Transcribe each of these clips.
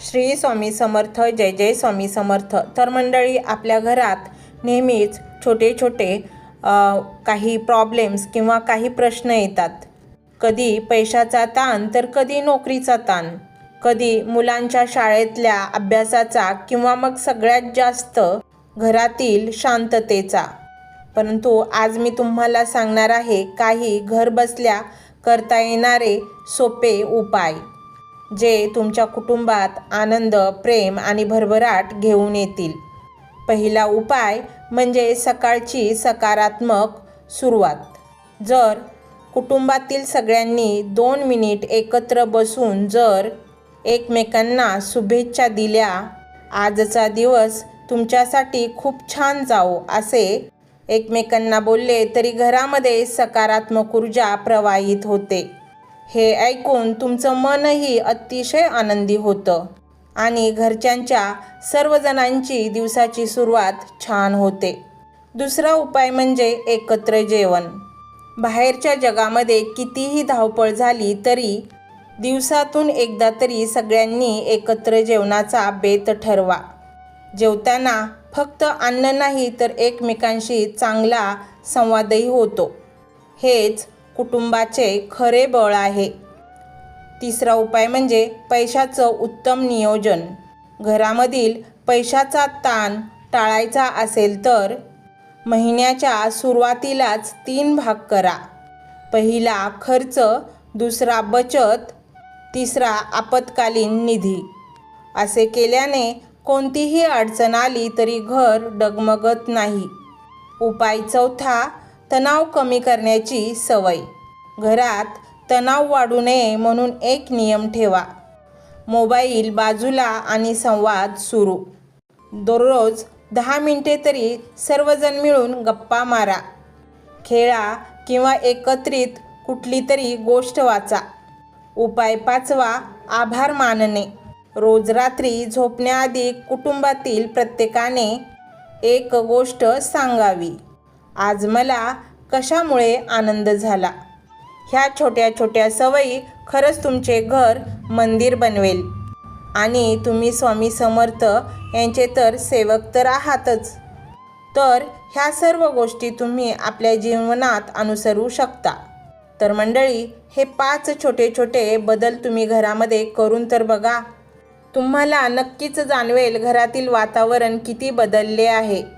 श्री स्वामी समर्थ जय जय स्वामी समर्थ. तर मंडळी आपल्या घरात नेहमीच छोटे छोटे काही प्रॉब्लेम्स किंवा काही प्रश्न येतात. कधी पैशाचा ताण तर कधी नोकरीचा ताण. कधी मुलांच्या शाळेतल्या अभ्यासाचा किंवा मग सगळ्यात जास्त घरातील शांततेचा. परंतु आज मी तुम्हाला सांगणार आहे काही घरबसल्या करता येणारे सोपे उपाय. जे तुमच्या कुटुंबात आनंद प्रेम आणि भरभराट घेऊन येतील. पहिला उपाय म्हणजे सकाळची सकारात्मक सुरुवात. जर कुटुंबातील सगळ्यांनी दोन मिनिट एकत्र बसून जर एकमेकांना शुभेच्छा दिल्या आजचा दिवस तुमच्यासाठी खूप छान जाओ असे एकमेकांना बोलले तरी घरामध्ये सकारात्मक ऊर्जा प्रवाहित होते. हे ऐकून तुमचं मनही अतिशय आनंदी होतं. आणि घरच्यांच्या सर्वजणांची दिवसाची सुरुवात छान होते. दुसरा उपाय म्हणजे एकत्र जेवण. बाहेरच्या जगामध्ये कितीही धावपळ झाली तरी दिवसातून एकदा तरी सगळ्यांनी एकत्र जेवणाचा बेत ठरवा. जेवताना फक्त अन्न नाही तर एकमेकांशी चांगला संवादही होतो. हेच कुटुंबाचे खरे बळ आहे. तिसरा उपाय म्हणजे पैशाचं उत्तम नियोजन. घरामधील पैशाचा ताण टाळायचा असेल तर महिन्याच्या सुरुवातीलाच तीन भाग करा. पहिला खर्च दुसरा बचत तिसरा आपत्कालीन निधी. असे केल्याने कोणतीही अडचण आली तरी घर डगमगत नाही. उपाय चौथा तणाव कमी करण्याची सवय. घरात तणाव वाढू नये म्हणून एक नियम ठेवा. मोबाईल बाजूला आणि संवाद सुरू. दररोज दहा मिनटे तरी सर्वजण मिळून गप्पा मारा. खेळा किंवा एकत्रित कुठली तरी गोष्ट वाचा. उपाय पाचवा आभार मानणे. रोज रात्री झोपण्याआधी कुटुंबातील प्रत्येकाने एक गोष्ट सांगावी. आज मला कशामुळे आनंद झाला? ह्या छोट्या छोट्या सवयी खरंच तुमचे घर मंदिर बनवेल. आणि तुम्ही स्वामी समर्थ यांचे तर सेवक तर आहातच. तर ह्या सर्व गोष्टी तुम्ही आपल्या जीवनात अनुसरू शकता. तर मंडळी हे पाच छोटे छोटे बदल तुम्ही घरामध्ये करून तर बघा. तुम्हाला नक्कीच जाणवेल घरातील वातावरण किती बदलले आहे.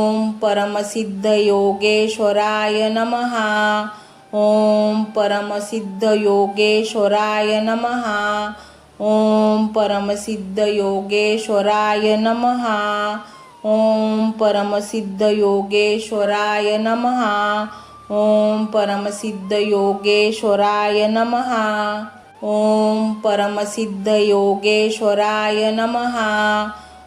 परमसिद्धयोगेश्वराय नमः। ॐ परमसिद्धयोगेश्वराय नमः। ॐ परमसिद्धयोगेश्वराय नमः। ॐ परमसिद्धयोगेश्वराय नमः। ॐ परमसिद्धयोगेश्वराय नमः। ॐ परमसिद्धयोगेश्वराय नमः।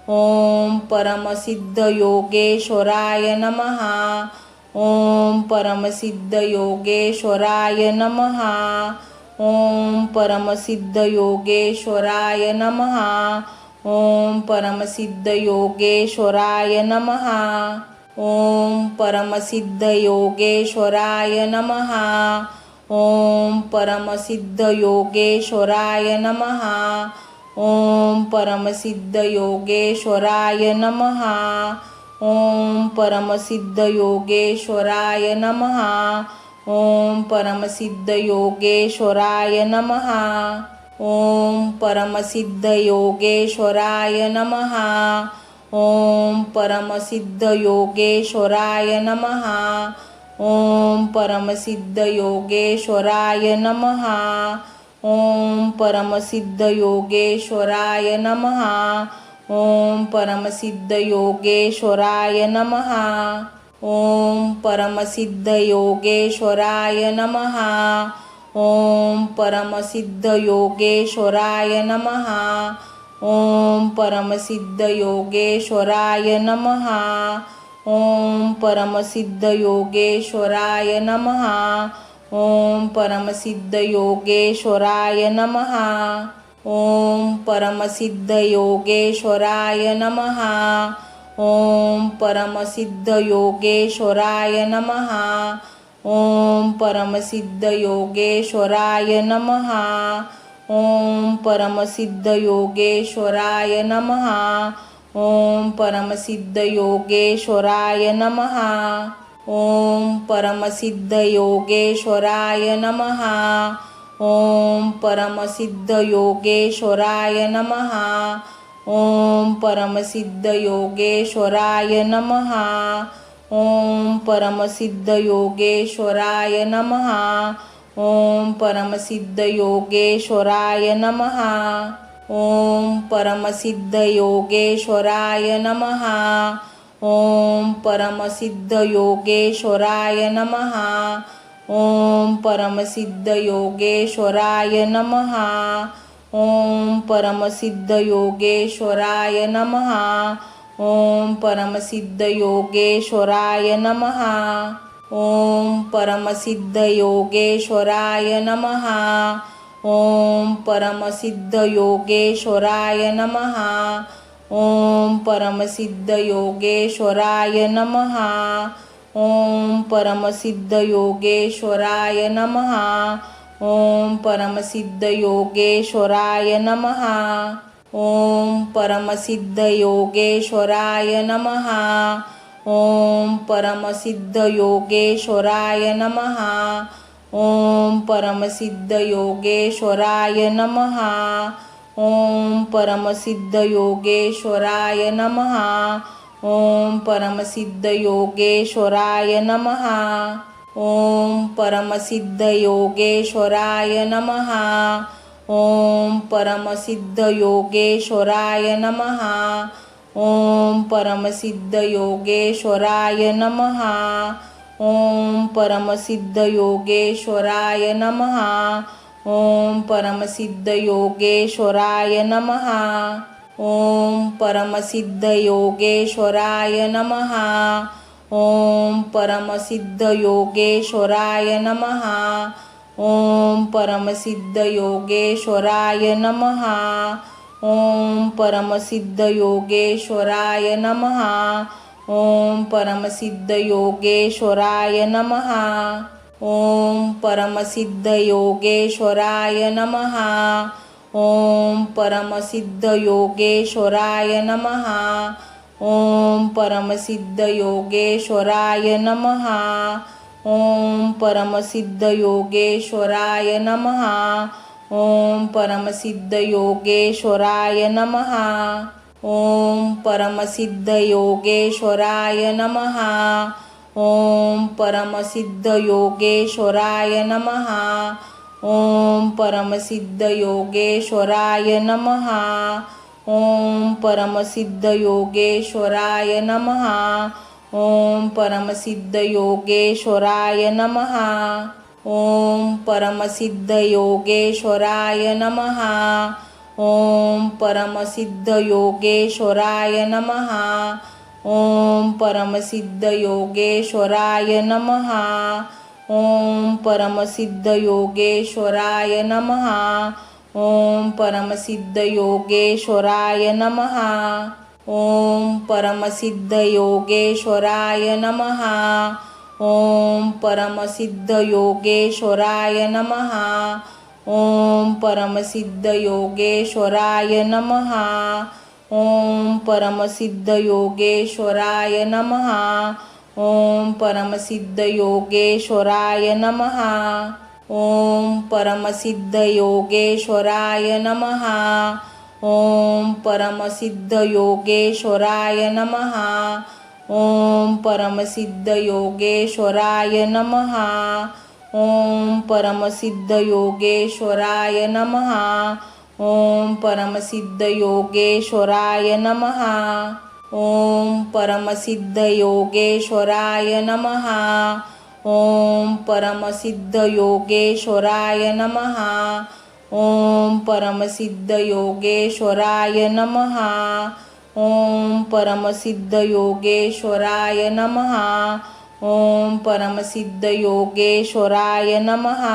ॐ परमसिद्धयोगेश्वराय नमः। ॐ परमसिद्धयोगेश्वराय नमः। ॐ परमसिद्धयोगेश्वराय नमः। ॐ परमसिद्धयोगेश्वराय नमः। ॐ परमसिद्धयोगेश्वराय नमः। ॐ परमसिद्धयोगेश्वराय नमः। योगेश्वराय ओम परमसिद्ध योगेश्वराय नम। ओम परमसिद्ध योगेश्वराय नम। ओम परमसिद्ध योगेश्वराय नम। ओम परमसिद्ध योगेश्वराय नम। ओम परमसिद्ध योगेश्वराय नम। ओम परमसिद्ध योगेश्वराय नम। ओम परमसिद्ध योगेश्वराय नमहा ओम परमसिद्ध योगेश्वराय नमहा ओम परमसिद्ध योगेश्वराय नमहा ओम परमसिद्ध योगेश्वराय नमहा ओम परमसिद्ध योगेश्वराय नमहा ओम परमसिद्ध योगेश्वराय नमहा ओम परमसिद्ध योगेश्वराय नमहा ओम परमसिद्ध योगेश्वराय नमहा ओम परमसिद्ध योगेश्वराय नमहा ओम परमसिद्ध योगेश्वराय नमहा ओम परमसिद्ध योगेश्वराय नमहा ओम परमसिद्ध योगेश्वराय नमहा ॐ परमसिद्धयोगेश्वराय नमः। ॐ परमसिद्धयोगेश्वराय नमः। ॐ परमसिद्धयोगेश्वराय नमः। ॐ परमसिद्धयोगेश्वराय नमः। ॐ परमसिद्धयोगेश्वराय नमः। ॐ परमसिद्धयोगेश्वराय नमः। योगेश्वराय नम ओम ओम परमसिद्ध योगेश्वराय नम। ओम परमसिद्ध योगेश्वराय नम। ओम परमसिद्ध योगेश्वराय नम। ओम परमसिद्ध योगेश्वराय नम। ओम परमसिद्ध योगेश्वराय नम। ओम परमसिद्ध योगेश्वराय नम। ओम परमसिद्ध योगेश्वराय नमहा ओम परमसिद्ध योगेश्वराय नमहा ओम परमसिद्ध योगेश्वराय नमहा ओम परमसिद्ध योगेश्वराय नमहा ओम परमसिद्ध योगेश्वराय नमहा ओम परमसिद्ध योगेश्वराय नमहा ओम परमसिद्ध योगेश्वराय नमहा ओम परमसिद्ध योगेश्वराय नमहा ओम परमसिद्ध योगेश्वराय नमहा ओम परमसिद्ध योगेश्वराय नमहा ओम परमसिद्ध योगेश्वराय नमहा ओम परमसिद्ध योगेश्वराय नमहा ओम परमसिद्ध योगेश्वराय नम। ओम परमसिद्ध योगेश्वराय नम। ओम परमसिद्ध योगेश्वराय नम। ओम परमसिद्ध योगेश्वराय नम। ओम परमसिद्ध योगेश्वराय नम। ओम परमसिद्ध योगेश्वराय नम। ॐ परमसिद्धयोगेश्वराय नमः। ॐ परमसिद्धयोगेश्वराय नमः। ॐ परमसिद्धयोगेश्वराय नमः। ॐ परमसिद्धयोगेश्वराय नमः। ॐ परमसिद्धयोगेश्वराय नमः। ॐ परमसिद्धयोगेश्वराय नमः। ओम परमसिद्ध योगेश्वराय नम। ओम परमसिद्ध योगेश्वराय नम। ओम परमसिद्ध योगेश्वराय नम। ओम परमसिद्ध योगेश्वराय नम। ओम परमसिद्ध योगेश्वराय नम। ओम परमसिद्ध योगेश्वराय नम। ओम परमसिद्ध योगेश्वराय नमहा ओम परमसिद्ध योगेश्वराय नमहा ओम परमसिद्ध योगेश्वराय नमहा ओम परमसिद्ध योगेश्वराय नमहा ओम परमसिद्ध योगेश्वराय नमहा ओम परमसिद्ध योगेश्वराय नमहा ओम परमसिद्ध योगेश्वराय नमहा ओम परमसिद्ध योगेश्वराय नमहा ओम परमसिद्ध योगेश्वराय नमहा ओम परमसिद्ध योगेश्वराय नमहा ओम परमसिद्ध योगेश्वराय नमहा ओम परमसिद्ध योगेश्वराय नमहा ओम परमसिद्ध योगेश्वराय नमहा ओम परमसिद्ध योगेश्वराय नमहा ओम परमसिद्ध योगेश्वराय नमहा ओम परमसिद्ध योगेश्वराय नमहा ओम परमसिद्ध योगेश्वराय नमहा ओम परमसिद्ध योगेश्वराय नमहा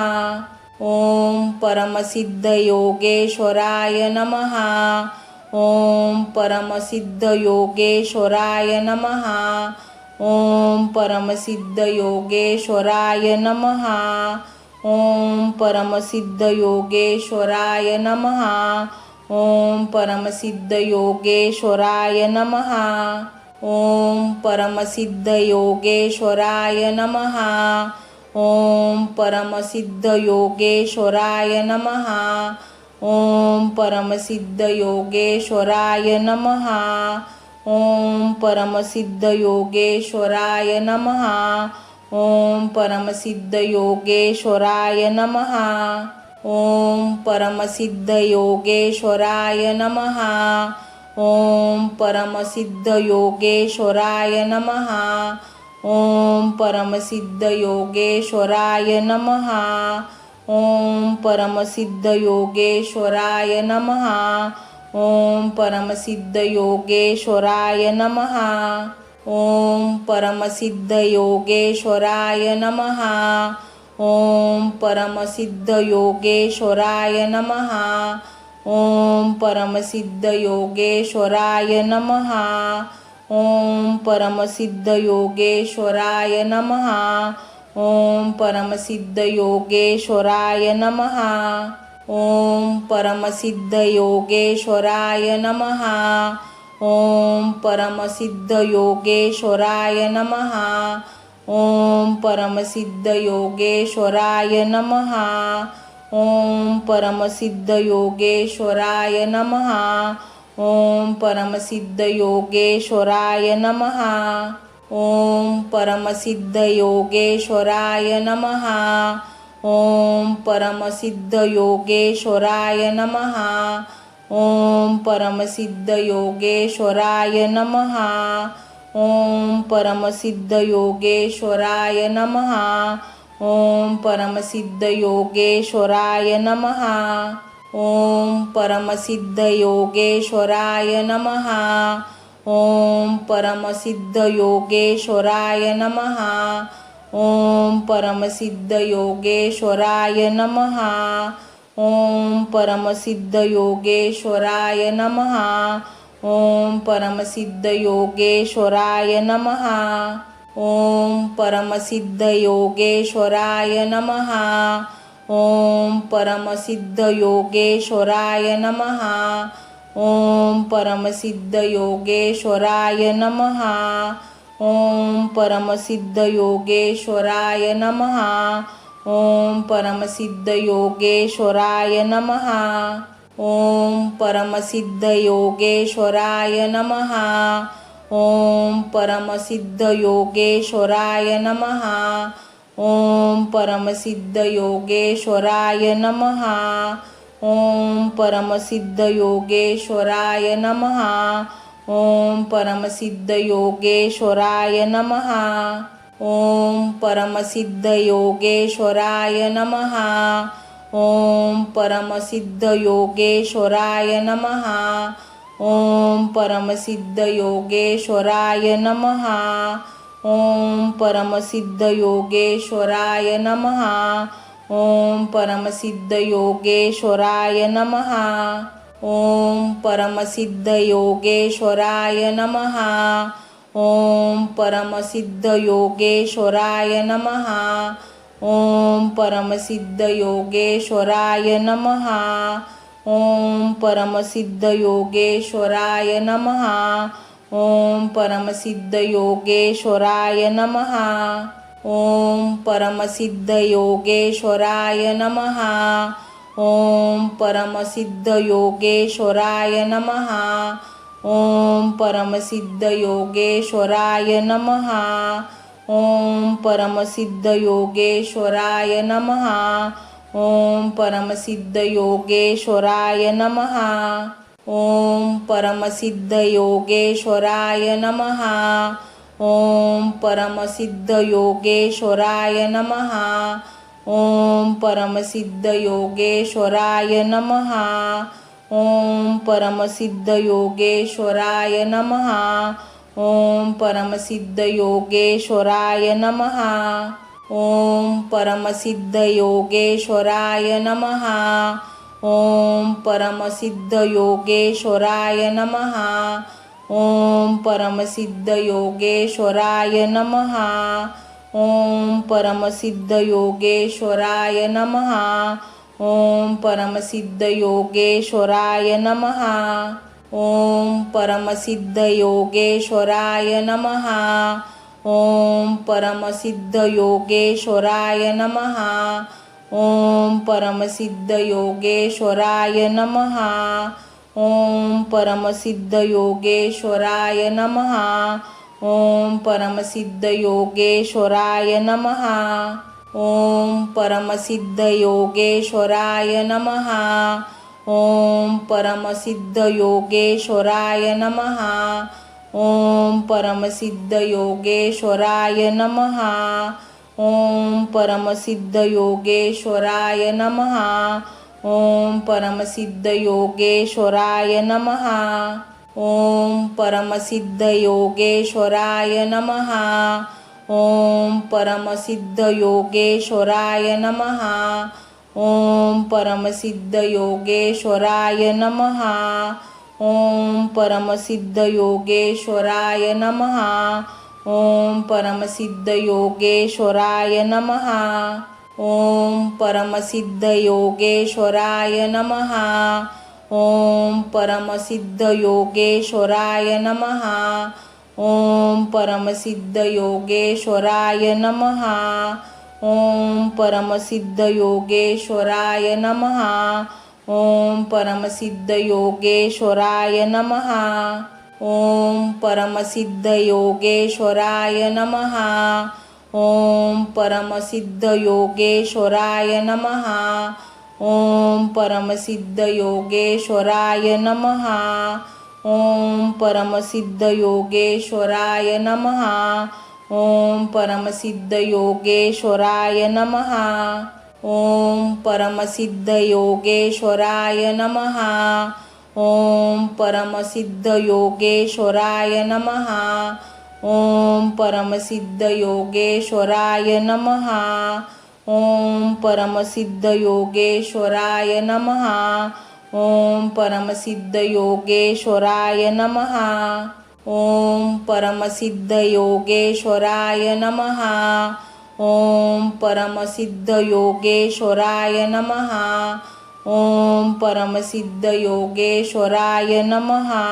ॐ परमसिद्धयोगेश्वराय नमः। ॐ परमसिद्धयोगेश्वराय नमः। ॐ परमसिद्धयोगेश्वराय नमः। ॐ परमसिद्धयोगेश्वराय नमः। ॐ परमसिद्धयोगेश्वराय नमः। ॐ परमसिद्धयोगेश्वराय नमः। योगेश्वराय ॐ परमसिद्धयोगेश्वराय नमः। ॐ परमसिद्धयोगेश्वराय नमः। ॐ परमसिद्धयोगेश्वराय नमः। ॐ परमसिद्धयोगेश्वराय नमः। ॐ परमसिद्धयोगेश्वराय नमः। ॐ परमसिद्धयोगेश्वराय नमः। योगेश्वराय नम ओम ओम परमसिद्ध योगेश्वराय नमहा ओम परमसिद्ध योगेश्वराय नमहा ओम परमसिद्ध योगेश्वराय नमहा ओम परमसिद्ध योगेश्वराय नमहा ओम परमसिद्ध योगेश्वराय नमहा ओम परमसिद्ध योगेश्वराय नमहा ओम परमसिद्ध योगेश्वराय नमहा ओम परमसिद्ध योगेश्वराय नमहा ओम परमसिद्ध योगेश्वराय नमहा ओम परमसिद्ध योगेश्वराय नमहा ओम परमसिद्ध योगेश्वराय नमहा ओम परमसिद्ध योगेश्वराय नमहा ओम परमसिद्ध योगेश्वराय नमहा ओम परमसिद्ध योगेश्वराय नमहा ओम परमसिद्ध योगेश्वराय नमहा ओम परमसिद्ध योगेश्वराय नमहा ओम परमसिद्ध योगेश्वराय नमहा ओम परमसिद्ध योगेश्वराय नमहा ओम परमसिद्ध योगेश्वराय नम। ओम परमसिद्ध योगेश्वराय नम। ओम परमसिद्ध योगेश्वराय नम। ओम परमसिद्ध योगेश्वराय नम। ओम परमसिद्ध योगेश्वराय नम। ओम परमसिद्ध योगेश्वराय नम। ओम परमसिद्ध योगेश्वराय नम। ओम परमसिद्ध योगेश्वराय नम। ओम परमसिद्ध योगेश्वराय नम। ओम परमसिद्ध योगेश्वराय नम। ओम परमसिद्ध योगेश्वराय नम। ओम परमसिद्ध योगेश्वराय नम। ओम परमसिद्ध योगेश्वराय नमहा ओम परमसिद्ध योगेश्वराय नमहा ओम परमसिद्ध योगेश्वराय नमहा ओम परमसिद्ध योगेश्वराय नमहा ओम परमसिद्ध योगेश्वराय नमहा ओम परमसिद्ध योगेश्वराय नमहा ओम परमसिद्ध योगेश्वराय नमहा ओम परमसिद्ध योगेश्वराय नमहा ओम परमसिद्ध योगेश्वराय नमहा ओम परमसिद्ध योगेश्वराय नमहा ओम परमसिद्ध योगेश्वराय नमहा ओम परमसिद्ध योगेश्वराय नमहा ओम परमसिद्ध योगेश्वराय नमहा ओम परमसिद्ध योगेश्वराय नमहा ओम परमसिद्ध योगेश्वराय नमहा ओम परमसिद्ध योगेश्वराय नमहा ओम परमसिद्ध योगेश्वराय नमहा ओम परमसिद्ध योगेश्वराय नमहा ॐ परमसिद्धयोगेश्वराय नमः। ॐ परमसिद्धयोगेश्वराय नमः। ॐ परमसिद्धयोगेश्वराय नमः। ॐ परमसिद्धयोगेश्वराय नमः। ॐ परमसिद्धयोगेश्वराय नमः। ॐ परमसिद्धयोगेश्वराय नमः। योगेश्वराय ॐ परमसिद्धयोगेश्वराय नमः। ॐ परमसिद्धयोगेश्वराय नमः। ॐ परमसिद्धयोगेश्वराय नमः। ॐ परमसिद्धयोगेश्वराय नमः। ॐ परमसिद्धयोगेश्वराय नमः। ॐ परमसिद्धयोगेश्वराय नमः योगेश्वराय नम। ओम ओम परमसिद्ध योगेश्वराय नमहा ओम परमसिद्ध योगेश्वराय नमहा ओम परमसिद्ध योगेश्वराय नमहा ओम परमसिद्ध योगेश्वराय नमहा ओम परमसिद्ध योगेश्वराय नमहा ओम परमसिद्ध योगेश्वराय नमहा ओम परमसिद्ध योगेश्वराय नमहा ओम परमसिद्ध योगेश्वराय नमहा ओम परमसिद्ध योगेश्वराय नमहा ओम परमसिद्ध योगेश्वराय नमहा ओम परमसिद्ध योगेश्वराय नमहा ओम परमसिद्ध योगेश्वराय नमहा ओम परमसिद्ध योगेश्वराय नमहा ओम परमसिद्ध योगेश्वराय नमहा ओम परमसिद्ध योगेश्वराय नमहा ओम परमसिद्ध योगेश्वराय नमहा ओम परमसिद्ध योगेश्वराय नमहा ओम परमसिद्ध योगेश्वराय नमहा ॐ परमसिद्धयोगेश्वराय नमः। ॐ परमसिद्धयोगेश्वराय नमः। ॐ परमसिद्धयोगेश्वराय नमः। ॐ परमसिद्धयोगेश्वराय नमः। ॐ परमसिद्धयोगेश्वराय नमः। ॐ परमसिद्धयोगेश्वराय नमः। योगेश्वराय ओम परमसिद्ध योगेश्वराय नम। ओम परमसिद्ध योगेश्वराय नम। ओम परमसिद्ध योगेश्वराय नम। ओम परमसिद्ध योगेश्वराय नम। ओम परमसिद्ध योगेश्वराय नम। ओम परमसिद्ध योगेश्वराय नम। ओम परमसिद्ध योगेश्वराय नमहा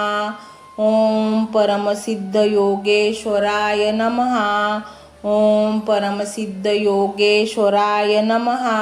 ओम परमसिद्ध योगेश्वराय नमहा ओम परमसिद्ध योगेश्वराय नमहा